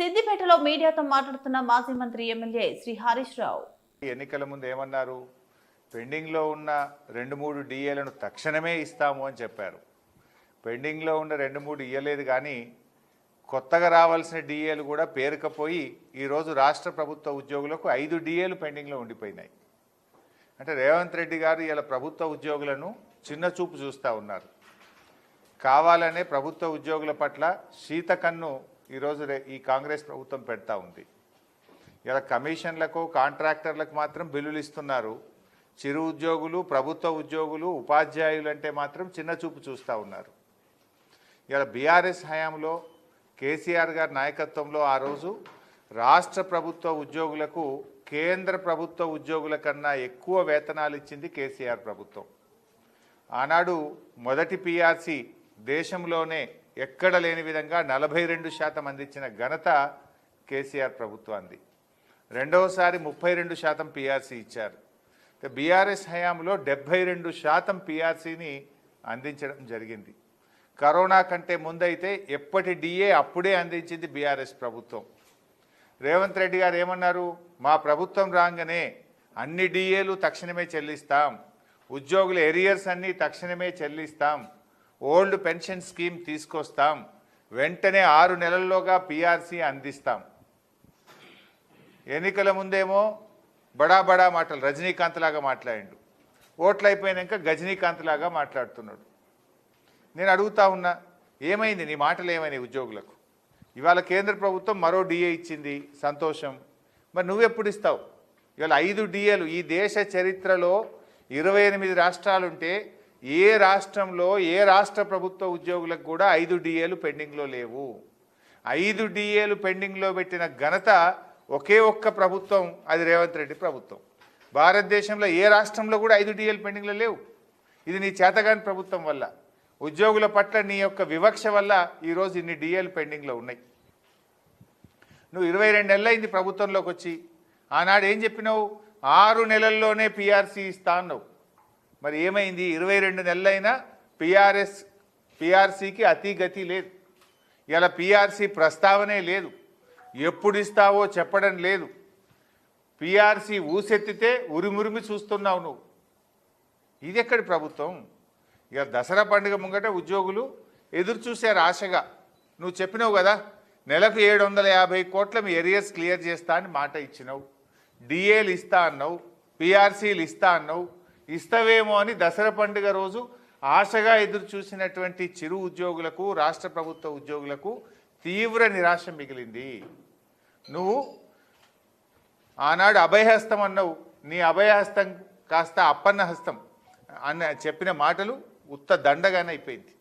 సిద్దిపేటలో మీడియాతో మాట్లాడుతున్న మాజీ మంత్రి ఎమ్మెల్యే శ్రీ హరీష్ రావు. ఎన్నికల ముందు ఏమన్నారు? పెండింగ్లో ఉన్న రెండు మూడు డిఏలను తక్షణమే ఇస్తాము అని చెప్పారు. పెండింగ్లో ఉన్న రెండు మూడు ఇయ్యలేదు కానీ కొత్తగా రావాల్సిన డిఏలు కూడా పేరుకపోయి ఈరోజు రాష్ట్ర ప్రభుత్వ ఉద్యోగులకు ఐదు డిఏలు పెండింగ్లో ఉండిపోయినాయి. అంటే రేవంత్ రెడ్డి గారు ఇలా ప్రభుత్వ ఉద్యోగులను చిన్న చూపు చూస్తూ ఉన్నారు. కావాలనే ప్రభుత్వ ఉద్యోగుల పట్ల శీతకన్ను ఈరోజు ఈ కాంగ్రెస్ ప్రభుత్వం పెడతా ఉంది. ఇలా కమిషన్లకు కాంట్రాక్టర్లకు మాత్రం బిల్లులు ఇస్తున్నారు. చిరు ఉద్యోగులు ప్రభుత్వ ఉద్యోగులు ఉపాధ్యాయులు అంటే మాత్రం చిన్న చూపు చూస్తూ ఉన్నారు. ఇలా బీఆర్ఎస్ హయాంలో కేసీఆర్ గారి నాయకత్వంలో ఆ రోజు రాష్ట్ర ప్రభుత్వ ఉద్యోగులకు కేంద్ర ప్రభుత్వ ఉద్యోగుల కన్నా ఎక్కువ వేతనాలు ఇచ్చింది కేసీఆర్ ప్రభుత్వం. ఆనాడు మొదటి పీఆర్సీ దేశంలోనే ఎక్కడ లేని విధంగా నలభై రెండు శాతం అందించిన ఘనత కేసీఆర్ ప్రభుత్వాన్ని రెండవసారి ముప్పై రెండు శాతం పిఆర్సీ ఇచ్చారు. బీఆర్ఎస్ హయాంలో డెబ్బై రెండు శాతం పిఆర్సీని అందించడం జరిగింది. కరోనా కంటే ముందైతే ఎప్పటి డిఏ అప్పుడే అందించింది బీఆర్ఎస్ ప్రభుత్వం. రేవంత్ రెడ్డి గారు ఏమన్నారు? మా ప్రభుత్వం రాగానే అన్ని డిఏలు తక్షణమే చెల్లిస్తాం. ఉద్యోగుల ఎరియర్స్ అన్నీ తక్షణమే చెల్లిస్తాం. ఓల్డ్ పెన్షన్ స్కీమ్ తీసుకొస్తాం. వెంటనే ఆరు నెలల్లోగా పీఆర్సీ అందిస్తాం. ఎన్నికల ముందేమో బడా బడా మాటలు రజనీకాంత్ లాగా మాట్లాడిండు. ఓట్లు అయిపోయినాక గజనీకాంత్ లాగా మాట్లాడుతున్నాడు. నేను అడుగుతా ఉన్నా ఏమైంది? నీ మాటలు ఏమైనాయి ఉద్యోగులకు? ఇవాళ కేంద్ర ప్రభుత్వం మరో డిఏ ఇచ్చింది సంతోషం. మరి నువ్వెప్పుడు ఇస్తావు? ఇవాళ ఐదు డిఏలు ఈ దేశ చరిత్రలో ఇరవై ఎనిమిది రాష్ట్రాలుంటే ఏ రాష్ట్రంలో ఏ రాష్ట్ర ప్రభుత్వ ఉద్యోగులకు కూడా ఐదు డిఏలు పెండింగ్లో లేవు. ఐదు డిఏలు పెండింగ్లో పెట్టిన ఘనత ఒకే ఒక్క ప్రభుత్వం అది రేవంత్ రెడ్డి ప్రభుత్వం. భారతదేశంలో ఏ రాష్ట్రంలో కూడా ఐదు డిఏలు పెండింగ్లో లేవు. ఇది నీ చేతగాని ప్రభుత్వం వల్ల. ఉద్యోగుల పట్ల నీ యొక్క వివక్ష వల్ల ఈరోజు ఇన్ని డిఏలు పెండింగ్లో ఉన్నాయి. నువ్వు ఇరవై రెండు నెలలైంది ప్రభుత్వంలోకి వచ్చి ఆనాడు ఏం చెప్పినావు? ఆరు నెలల్లోనే పిఆర్సీ ఇస్తా అన్నావు. మరి ఏమైంది? ఇరవై రెండు నెలలైనా పిఆర్ఎస్ పిఆర్సీకి అతి గతి లేదు. ఇలా పిఆర్సీ ప్రస్తావనే లేదు. ఎప్పుడు ఇస్తావో చెప్పడం లేదు. పిఆర్సీ ఊసెత్తితే ఉరిమురిమి చూస్తున్నావు నువ్వు. ఇది ఎక్కడి ప్రభుత్వం? ఇక దసరా పండుగ ముంగట ఉద్యోగులు ఎదురు చూశారు ఆశగా. నువ్వు చెప్పినావు కదా నెలకు ఏడు వందల యాభై కోట్ల మీ ఎరియర్స్ క్లియర్ చేస్తా అని మాట ఇచ్చినావు. డిఏలు ఇస్తా అన్నావు పిఆర్సీలు ఇస్తా అన్నావు. ఇస్తావేమో అని దసరా పండుగ రోజు ఆశగా ఎదురు చూసినటువంటి చిరు ఉద్యోగులకు రాష్ట్ర ప్రభుత్వ ఉద్యోగులకు తీవ్ర నిరాశ మిగిలింది. నువ్వు ఆనాడు అభయహస్తం అన్నావు. నీ అభయహస్తం కాస్త అప్పన్న హస్తం అన్న చెప్పిన మాటలు ఉత్త దండగానే అయిపోయింది.